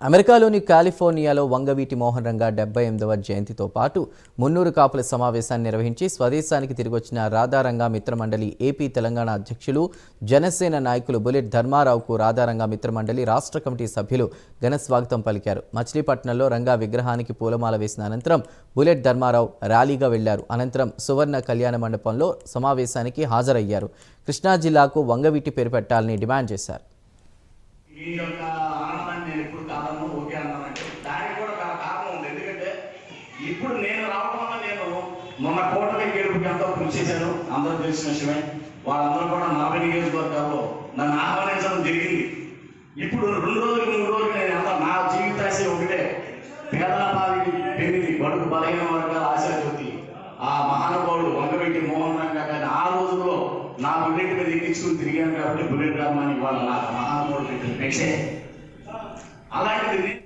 అమెరికాలోని కాలిఫోర్నియాలో వంగవీటి మోహన్ రంగా డెబ్బై ఎనిమిదవ జయంతితో పాటు మున్నూరు కాపుల సమావేశాన్ని నిర్వహించి స్వదేశానికి తిరిగొచ్చిన రాధారంగా మిత్రమండలి ఏపీ తెలంగాణ అధ్యక్షులు జనసేన నాయకులు బుల్లెట్ ధర్మారావుకు రాధారంగా మిత్రమండలి రాష్ట్ర కమిటీ సభ్యులు ఘన స్వాగతం పలికారు. మచిలీపట్నంలో రంగా విగ్రహానికి పూలమాల వేసిన అనంతరం బుల్లెట్ ధర్మారావు ర్యాలీగా వెళ్ళారు. అనంతరం సువర్ణ కళ్యాణ మండపంలో సమావేశానికి హాజరయ్యారు. కృష్ణా జిల్లాకు వంగవీటి పేరు పెట్టాలని డిమాండ్ చేశారు. ఎప్పుడు ఓకే అన్నానంటే దానికి కూడా కారణం ఉంది. ఎందుకంటే ఇప్పుడు నేను రావడం వల్ల నేను మొన్న కోటమి గెలుపుకి ఎంతో కృషి చేశాను అందరూ తెలిసిన విషయమే. వాళ్ళందరూ కూడా నలభై నియోజకవర్గాల్లో నన్ను ఆహ్వానించడం జరిగింది. ఇప్పుడు రెండు రోజులు మూడు రోజులు నేను ఎంత నా జీవితాశ ఒకటే. పేదల పాలికి పెళ్ళి బడుగు బలహీన వర్గాల ఆశాజ్యోతి ఆ మహానుభావుడు వంగవెట్టి మోహన్ రంగా కానీ ఆ రోజుల్లో నా బుల్లెట్ మీద ఎక్కించుకుని తిరిగాను కాబట్టి బుల్లెట్ రామాని వాళ్ళ నాకు మహానుభావుడు పెట్టిన இருக்குது